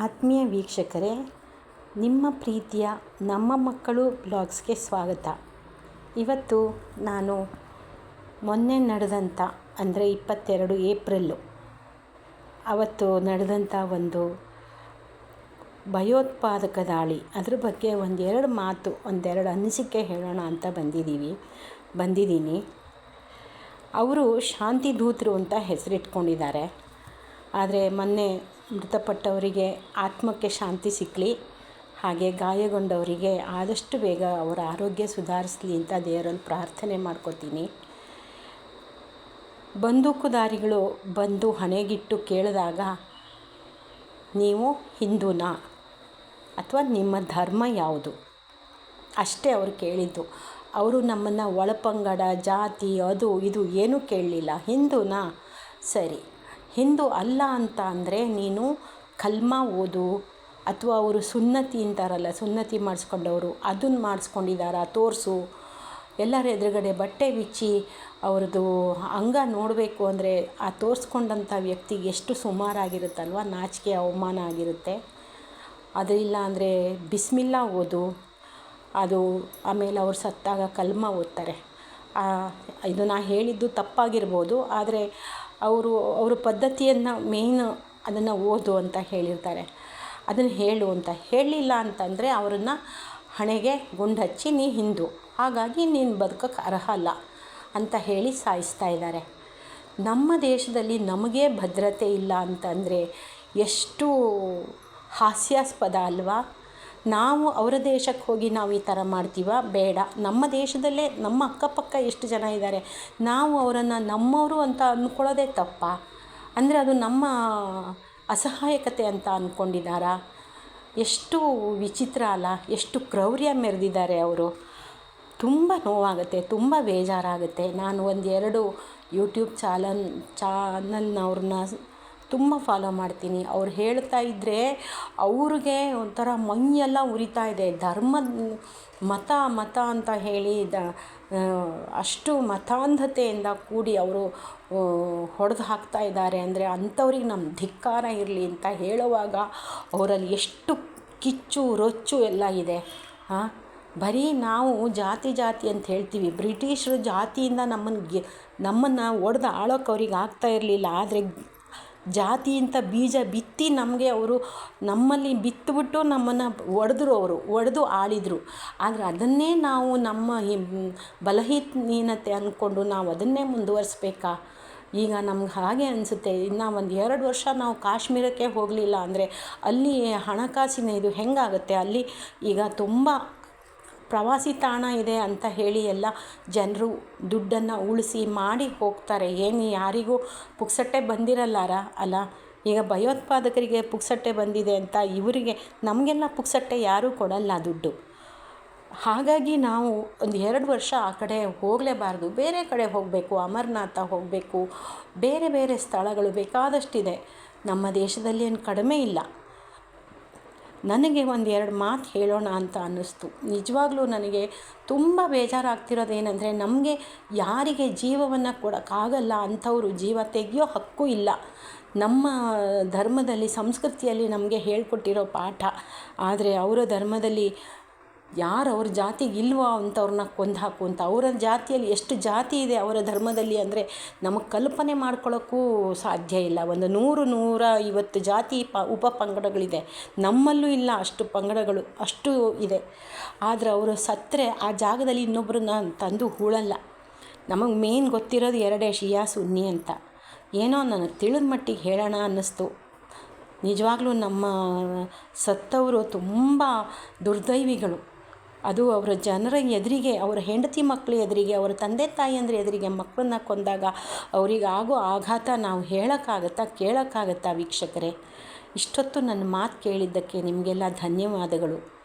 ಆತ್ಮೀಯ ವೀಕ್ಷಕರೇ, ನಿಮ್ಮ ಪ್ರೀತಿಯ ನಮ್ಮ ಮಕ್ಕಳು ಬ್ಲಾಗ್ಸ್ಗೆ ಸ್ವಾಗತ. ಇವತ್ತು ನಾನು ಮೊನ್ನೆ ನಡೆದಂಥ, ಅಂದರೆ ಇಪ್ಪತ್ತೆರಡು ಏಪ್ರಿಲ್ಲು, ಅವತ್ತು ನಡೆದಂಥ ಒಂದು ಭಯೋತ್ಪಾದಕ ದಾಳಿ. ಅದ್ರ ಬಗ್ಗೆ ಒಂದೆರಡು ಮಾತು, ಒಂದೆರಡು ಅನಿಸಿಕೆ ಹೇಳೋಣ ಅಂತ ಬಂದಿದ್ದೀವಿ, ಬಂದಿದ್ದೀನಿ. ಅವರು ಶಾಂತಿ ದೂತರು ಅಂತ ಹೆಸರಿಟ್ಕೊಂಡಿದ್ದಾರೆ. ಆದರೆ ಮೊನ್ನೆ ಮೃತಪಟ್ಟವರಿಗೆ ಆತ್ಮಕ್ಕೆ ಶಾಂತಿ ಸಿಕ್ಕಲಿ ಹಾಗೆ ಗಾಯಗೊಂಡವರಿಗೆ ಆದಷ್ಟು ಬೇಗ ಅವರ ಆರೋಗ್ಯ ಸುಧಾರಿಸಲಿ ಅಂತ ದೇವರಲ್ಲಿ ಪ್ರಾರ್ಥನೆ ಮಾಡ್ಕೋತೀನಿ. ಬಂದೂಕುದಾರಿಗಳು ಬಂದು ಹಣೆಗಿಟ್ಟು ಕೇಳಿದಾಗ, ನೀವು ಹಿಂದೂನಾ? ಅಥವಾ ನಿಮ್ಮ ಧರ್ಮ ಯಾವುದು? ಅಷ್ಟೇ ಅವರು ಕೇಳಿದ್ದು. ಅವರು ನಮ್ಮನ್ನು ಒಳಪಂಗಡ, ಜಾತಿ, ಅದು, ಇದು ಏನೂ ಕೇಳಲಿಲ್ಲ. ಹಿಂದೂನಾ? ಸರಿ. ಹಿಂದೂ ಅಲ್ಲ ಅಂತ ಅಂದರೆ ನೀನು ಕಲ್ಮಾ ಓದು ಅಥವಾ ಅವರು ಸುನ್ನತಿ ಅಂತಾರಲ್ಲ, ಸುನ್ನತಿ ಮಾಡಿಸ್ಕೊಂಡವರು, ಅದನ್ನು ಮಾಡಿಸ್ಕೊಂಡಿದ್ದಾರಾ ತೋರಿಸು. ಎಲ್ಲರ ಎದುರುಗಡೆ ಬಟ್ಟೆ ಬಿಚ್ಚಿ ಅವ್ರದ್ದು ಅಂಗ ನೋಡಬೇಕು ಅಂದರೆ ಆ ತೋರಿಸ್ಕೊಂಡಂಥ ವ್ಯಕ್ತಿಗೆ ಎಷ್ಟು ಸುಮಾರಾಗಿರುತ್ತಲ್ವ? ನಾಚಿಕೆ, ಅವಮಾನ ಆಗಿರುತ್ತೆ. ಅದಿಲ್ಲ ಅಂದರೆ ಬಿಸ್ಮಿಲ್ಲಾ ಓದು. ಅದು ಆಮೇಲೆ ಅವ್ರು ಸತ್ತಾಗ ಕಲ್ಮ ಓದ್ತಾರೆ. ಇದು ನಾ ಹೇಳಿದ್ದು ತಪ್ಪಾಗಿರ್ಬೋದು, ಆದರೆ ಅವರು, ಅವರ ಪದ್ಧತಿಯನ್ನು ಮೇಯ್ನ್ ಅದನ್ನು ಓದು ಅಂತ ಹೇಳಿರ್ತಾರೆ. ಅದನ್ನು ಹೇಳು ಅಂತ. ಹೇಳಲಿಲ್ಲ ಅಂತಂದರೆ ಅವರನ್ನು ಹಣೆಗೆ ಗುಂಡು ಹಚ್ಚಿ ನೀ ಹಿಂದೂ. ಹಾಗಾಗಿ ನೀನು ಬದುಕೋಕ್ಕೆ ಅರ್ಹ ಅಲ್ಲ ಅಂತ ಹೇಳಿ ಸಾಯಿಸ್ತಾ ಇದ್ದಾರೆ. ನಮ್ಮ ದೇಶದಲ್ಲಿ ನಮಗೇ ಭದ್ರತೆ ಇಲ್ಲ ಅಂತಂದರೆ ಎಷ್ಟು ಹಾಸ್ಯಾಸ್ಪದ ಅಲ್ವಾ? ನಾವು ಅವರ ದೇಶಕ್ಕೆ ಹೋಗಿ ನಾವು ಈ ಥರ ಮಾಡ್ತೀವ? ಬೇಡ. ನಮ್ಮ ದೇಶದಲ್ಲೇ ನಮ್ಮ ಅಕ್ಕಪಕ್ಕ ಎಷ್ಟು ಜನ ಇದ್ದಾರೆ? ನಾವು ಅವರನ್ನು ನಮ್ಮವರು ಅಂತ ಅಂದ್ಕೊಳ್ಳೋದೇ ತಪ್ಪಾ? ಅಂದರೆ ಅದು ನಮ್ಮ ಅಸಹಾಯಕತೆ ಅಂತ ಅಂದ್ಕೊಂಡಿದ್ದಾರಾ ಎಷ್ಟು ವಿಚಿತ್ರ ಅಲ್ಲ? ಎಷ್ಟು ಕ್ರೌರ್ಯ ಮೆರೆದಿದ್ದಾರೆ ಅವರು. ತುಂಬ ನೋವಾಗುತ್ತೆ, ತುಂಬ ಬೇಜಾರಾಗುತ್ತೆ. ನಾನು ಒಂದೆರಡು ಯೂಟ್ಯೂಬ್ ಚಾಲನ್, ಚಾನಲ್ನವ್ರನ್ನ ತುಂಬ ಫಾಲೋ ಮಾಡ್ತೀನಿ. ಅವ್ರು ಹೇಳ್ತಾ ಇದ್ದರೆ ಅವ್ರಿಗೆ ಒಂಥರ ಮೈಯೆಲ್ಲ ಉರಿತಾ ಇದೆ. ಧರ್ಮದ ಮತ ಮತ ಅಂತ ಹೇಳಿ ದ ಅಷ್ಟು ಮತಾಂಧತೆಯಿಂದ ಕೂಡಿ ಅವರು ಹೊಡೆದು ಹಾಕ್ತಾ ಇದ್ದಾರೆ. ಅಂದರೆ ಅಂಥವ್ರಿಗೆ ನಮ್ಮ ಧಿಕ್ಕಾರ ಇರಲಿ ಅಂತ ಹೇಳುವಾಗ ಅವರಲ್ಲಿ ಎಷ್ಟು ಕಿಚ್ಚು, ರೊಚ್ಚು ಎಲ್ಲ ಇದೆ. ಹಾಂ ಬರೀ ನಾವು ಜಾತಿ ಜಾತಿ ಅಂತ ಹೇಳ್ತೀವಿ. ಬ್ರಿಟಿಷರು ಜಾತಿಯಿಂದ ನಮ್ಮನ್ನು ಗೆ, ನಮ್ಮನ್ನು ಒಡೆದು ಆಳೋಕೆ ಅವ್ರಿಗೆ ಆಗ್ತಾ ಇರಲಿಲ್ಲ. ಆದರೆ ಜಾತಿ ಅಂತ ಬೀಜ ಬಿತ್ತಿ ನಮಗೆ ಅವರು ನಮ್ಮಲ್ಲಿ ಬಿತ್ತುಬಿಟ್ಟು ನಮ್ಮನ್ನು ಒಡೆದ್ರು ಅವರು, ಒಡೆದು ಆಳಿದರು. ಆದರೆ ಅದನ್ನೇ ನಾವು ನಮ್ಮ ಬಲಹೀನತೆ ಅಂದ್ಕೊಂಡು ನಾವು ಅದನ್ನೇ ಮುಂದುವರಿಸ್ಬೇಕಾ? ಈಗ ನಮ್ಗೆ ಹಾಗೆ ಅನಿಸುತ್ತೆ. ಇನ್ನು ಒಂದು ಎರಡು ವರ್ಷ ನಾವು ಕಾಶ್ಮೀರಕ್ಕೆ ಹೋಗಲಿಲ್ಲ ಅಂದರೆ ಅಲ್ಲಿ ಹಣಕಾಸಿನ ಇದು ಹೆಂಗಾಗುತ್ತೆ? ಅಲ್ಲಿ ಈಗ ತುಂಬ ಪ್ರವಾಸಿ ತಾಣ ಇದೆ ಅಂತ ಹೇಳಿ ಎಲ್ಲ ಜನರು ದುಡ್ಡನ್ನು ಉಳಿಸಿ ಮಾಡಿ ಹೋಗ್ತಾರೆ. ಏನು ಯಾರಿಗೂ ಪುಕ್ಸಟ್ಟೆ ಬಂದಿರಲ್ಲಾರ? ಅಲ್ಲ, ಈಗ ಭಯೋತ್ಪಾದಕರಿಗೆ ಪುಕ್ಸಟ್ಟೆ ಬಂದಿದೆ ಅಂತ ಇವರಿಗೆ ನಮಗೆಲ್ಲ ಪುಕ್ಸಟ್ಟೆ ಯಾರೂ ಕೊಡಲ್ಲ ದುಡ್ಡು. ಹಾಗಾಗಿ ನಾವು ಒಂದು ಎರಡು ವರ್ಷ ಆ ಕಡೆ ಹೋಗಲೇಬಾರ್ದು. ಬೇರೆ ಕಡೆ ಹೋಗಬೇಕು, ಅಮರನಾಥ ಹೋಗಬೇಕು, ಬೇರೆ ಬೇರೆ ಸ್ಥಳಗಳು ಬೇಕಾದಷ್ಟಿದೆ. ನಮ್ಮ ದೇಶದಲ್ಲಿ ಏನು ಕಡಿಮೆ ಇಲ್ಲ. ನನಗೆ ಒಂದು ಎರಡು ಮಾತು ಹೇಳೋಣ ಅಂತ ಅನ್ನಿಸ್ತು. ನಿಜವಾಗ್ಲೂ ನನಗೆ ತುಂಬ ಬೇಜಾರಾಗ್ತಿರೋದೇನೆಂದರೆ ನಮಗೆ ಯಾರಿಗೆ ಜೀವವನ್ನು ಕೊಡೋಕ್ಕಾಗಲ್ಲ ಅಂಥವರು ಜೀವ ತೆಗೆಯೋ ಹಕ್ಕು ಇಲ್ಲ. ನಮ್ಮ ಧರ್ಮದಲ್ಲಿ, ಸಂಸ್ಕೃತಿಯಲ್ಲಿ ನಮಗೆ ಹೇಳ್ಕೊಟ್ಟಿರೋ ಪಾಠ. ಆದರೆ ಅವರ ಧರ್ಮದಲ್ಲಿ ಯಾರು ಅವ್ರ ಜಾತಿಗೆ ಇಲ್ವೋ ಅಂಥವ್ರನ್ನ ಕೊಂದು ಹಾಕು ಅಂತ. ಅವರ ಜಾತಿಯಲ್ಲಿ ಎಷ್ಟು ಜಾತಿ ಇದೆ ಅವರ ಧರ್ಮದಲ್ಲಿ ಅಂದರೆ ನಮಗೆ ಕಲ್ಪನೆ ಮಾಡ್ಕೊಳ್ಳೋಕ್ಕೂ ಸಾಧ್ಯ ಇಲ್ಲ. ಒಂದು ನೂರು ನೂರ ಐವತ್ತು ಜಾತಿ ಪ ಉಪ ಪಂಗಡಗಳಿದೆ. ನಮ್ಮಲ್ಲೂ ಇಲ್ಲ ಅಷ್ಟು ಪಂಗಡಗಳು, ಅಷ್ಟು ಇದೆ. ಆದರೆ ಅವರು ಸತ್ತರೆ ಆ ಜಾಗದಲ್ಲಿ ಇನ್ನೊಬ್ಬರನ್ನ ತಂದು ಹೂಳಲ್ಲ. ನಮಗೆ ಮೇನ್ ಗೊತ್ತಿರೋದು ಎರಡೇ ಶಿಯಾ ಸುನ್ನಿ ಅಂತ. ಏನೋ ನನಗೆ ತಿಳಿದ ಮಟ್ಟಿಗೆ ಹೇಳೋಣ ಅನ್ನಿಸ್ತು. ನಿಜವಾಗ್ಲೂ ನಮ್ಮ ಸತ್ತವರು ತುಂಬ ದುರ್ದೈವಿಗಳು. ಅದು ಅವರ ಜನರ ಎದುರಿಗೆ, ಅವರ ಹೆಂಡತಿ ಮಕ್ಕಳ ಎದುರಿಗೆ, ಅವರ ತಂದೆ ತಾಯಿಯಂದ್ರ ಎದುರಿಗೆ ಮಕ್ಕಳನ್ನ ಕೊಂದಾಗ ಅವರಿಗೆ ಆಗೋ ಆಘಾತ ನಾವು ಹೇಳೋಕ್ಕಾಗತ್ತಾ, ಕೇಳೋಕ್ಕಾಗತ್ತಾ ವೀಕ್ಷಕರೇ? ಇಷ್ಟೊತ್ತು ನನ್ನ ಮಾತು ಕೇಳಿದ್ದಕ್ಕೆ ನಿಮಗೆಲ್ಲ ಧನ್ಯವಾದಗಳು.